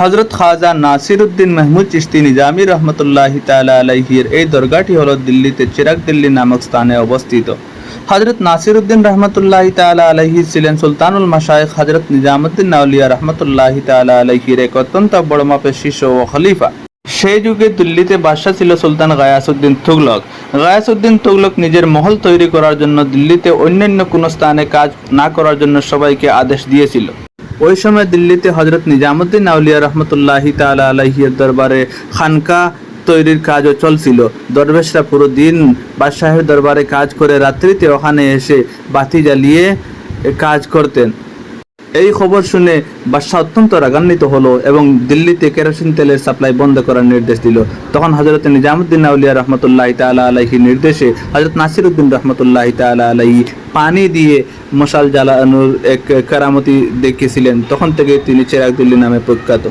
হজরত খাজা নাসির উদ্দিন মাহমুদ চিস্তি নিজামী রহমতুল্লাহ তালা আলাইহির এই দরগাটি হল দিল্লিতে চিরাক দিল্লি নামক স্থানে অবস্থিত। হজরত নাসির উদ্দিন রহমতুল্লাহ তালা আলহি ছিলেন সুলতানুল মাসায়েক হজরত নিজামুদ্দিন আউলিয়া রহমতুল্লাহ তালা আলহির এক অত্যন্ত বড় মাপের শিষ্য ও খলিফা। সেই যুগে দিল্লিতে বাদশাহ ছিল সুলতান গায়াসউদ্দিন তুগলক। গায়াসউদ্দিন তুগলক নিজের মহল তৈরি করার জন্য দিল্লিতে অন্যান্য কোনো স্থানে কাজ না করার জন্য সবাইকে আদেশ দিয়েছিল। ওই সময় দিল্লিতে হজরত নিজামুদ্দিন আউলিয়া রহমতুল্লাহ তালা আলহির দরবারে খানকা তৈরির কাজও চলছিল। দরবেশরা পুরো দিন বাদশাহের দরবারে কাজ করে রাত্রিতে ওখানে এসে বাতি জ্বালিয়ে কাজ করতেন। এই খবর শুনে বাদশাহ অত্যন্ত রাগান্বিত হলো এবং দিল্লিতে কেরোসিন তেলের সাপ্লাই বন্ধ করার নির্দেশ দিল। তখন হজরত নিজামুদ্দিন আউলিয়া রহমতুল্লাহ তালা আলাইহি নির্দেশে হজরত নাসির উদ্দিন রহমতুল্লাহ তালা আলাইহি পানি দিয়ে মশাল জ্বালানোর এক কারামতি দেখিয়েছিলেন। তখন থেকে তিনি চেরাকদুল্লি নামে প্রখ্যাত।